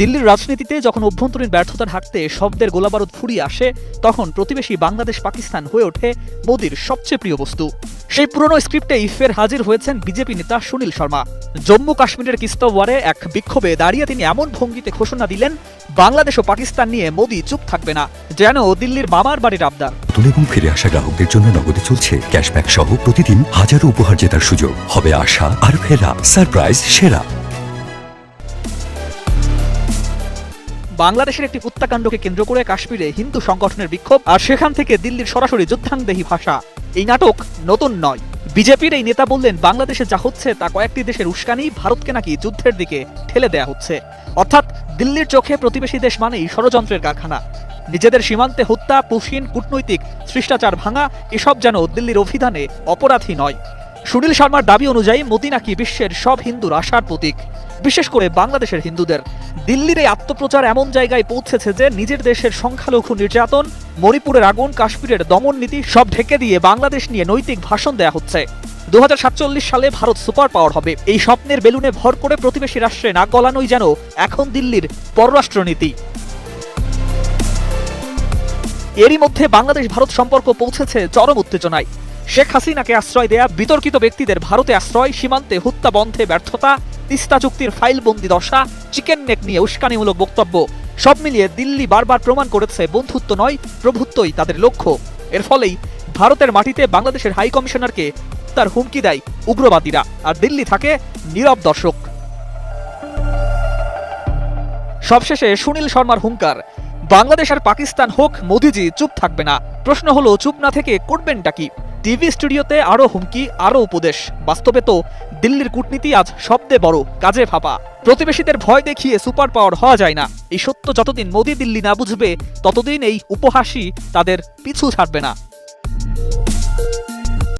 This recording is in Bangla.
দিল্লির রাজনীতিতে যখন অভ্যন্তরীণ ব্যর্থতার হাঁকতে শব্দের গোলাবারুদ ফুরিয়ে আসে, তখন প্রতিবেশী বাংলাদেশ পাকিস্তান হয়ে ওঠে মোদির সবচেয়ে প্রিয় বস্তু। সেই পুরনো স্ক্রিপ্টেই ফের হাজির হয়েছেন বিজেপি নেতা সুনীল শর্মা। জম্মু কাশ্মীরের কিস্তওয়ারে এক বিক্ষোভে দাঁড়িয়ে তিনি এমন ভঙ্গিতে ঘোষণা দিলেন, বাংলাদেশ ও পাকিস্তান নিয়ে মোদি চুপ থাকবে না, যেন দিল্লির মামার বাড়ির আবদার। নতুন এবং ফিরে আসা গ্রাহকদের জন্য নগদে চলছে ক্যাশব্যাক সহ প্রতিদিন হাজারো উপহার জেতার সুযোগ। হবে আশা আর ফেরা, সারপ্রাইজ, সেরা। বাংলাদেশের একটি হত্যাকাণ্ডকে কেন্দ্র করে কাশ্মীরে হিন্দু সংগঠনের বিক্ষোভ, আর সেখান থেকে দিল্লির সরাসরি যুদ্ধাংদেহী ভাষা। এই নাটক নতুন নয়। বিজেপির এই নেতা বললেন, বাংলাদেশে যা হচ্ছে তা কয়েকটি দেশের উস্কানি, ভারতকে নাকি যুদ্ধের দিকে ঠেলে দেয়া হচ্ছে। অর্থাৎ দিল্লির চোখে প্রতিবেশী দেশ মানেই ষড়যন্ত্রের কারখানা। নিজেদের সীমান্তে হত্যা পুশিন কূটনৈতিক, শিষ্টাচার ভাঙা, এসব যেন দিল্লির অভিধানে অপরাধী নয়। সুনীল শর্মার দাবি অনুযায়ী মোদি নাকি বিশ্বের সব হিন্দুর আশার প্রতীক। বিশেষ করে বাংলাদেশের হিন্দুদের। দিল্লির এই আত্মপ্রচার এমন জায়গায় পৌঁছেছে যে নিজের দেশের সংখ্যালঘু নির্যাতন, মণিপুরের আগুন, কাশ্মীরের দমন নীতি সব ঢেকে দিয়ে বাংলাদেশ নিয়ে নৈতিক ভাষণ দেয়া হচ্ছে। দু হাজার সাতচল্লিশ সালে ভারত সুপার পাওয়ার হবে। এই স্বপ্নের বেলুনে ভর করে প্রতিবেশী রাষ্ট্রে নাক গলানোই যেন এখন দিল্লির পররাষ্ট্রনীতি। এরই মধ্যে বাংলাদেশ ভারত সম্পর্ক পৌঁছেছে চরম উত্তেজনায়। শেখ হাসিনাকে আশ্রয় দেয়া বিতর্কিত ব্যক্তিদের ভারতে আশ্রয়, সীমান্তে হত্যা, বন্ধে ব্যর্থতা, তিস্তা চুক্তির ফাইলবন্দি দশা, চিকেন নেক নিয়ে উস্কানিমূলক বক্তব্য, সব মিলিয়ে দিল্লি বারবার প্রমাণ করেছে বন্ধুত্ব নয়, প্রভুত্বই তাদের লক্ষ্য। এর ফলেই ভারতের মাটিতে বাংলাদেশের হাই কমিশনারকে তার হুমকি দেয় উগ্রবাদীরা, আর দিল্লি থাকে নীরব দর্শক। সবশেষে সুনীল শর্মার হুঙ্কার, বাংলাদেশ আর পাকিস্তান হোক, মোদিজি চুপ থাকবে না। প্রশ্ন হলো, চুপ না থেকে করবেনটা কি? টিভি স্টুডিওতে আরও হুমকি, আরও উপদেশ। বাস্তবে তো দিল্লির কূটনীতি আজ সবচেয়ে বড় কাজে ফাঁপা। প্রতিবেশীদের ভয় দেখিয়ে সুপার পাওয়ার হওয়া যায় না। এই সত্য যতদিন মোদি দিল্লি না বুঝবে, ততদিন এই উপহাসই তাদের পিছু ছাড়বে না।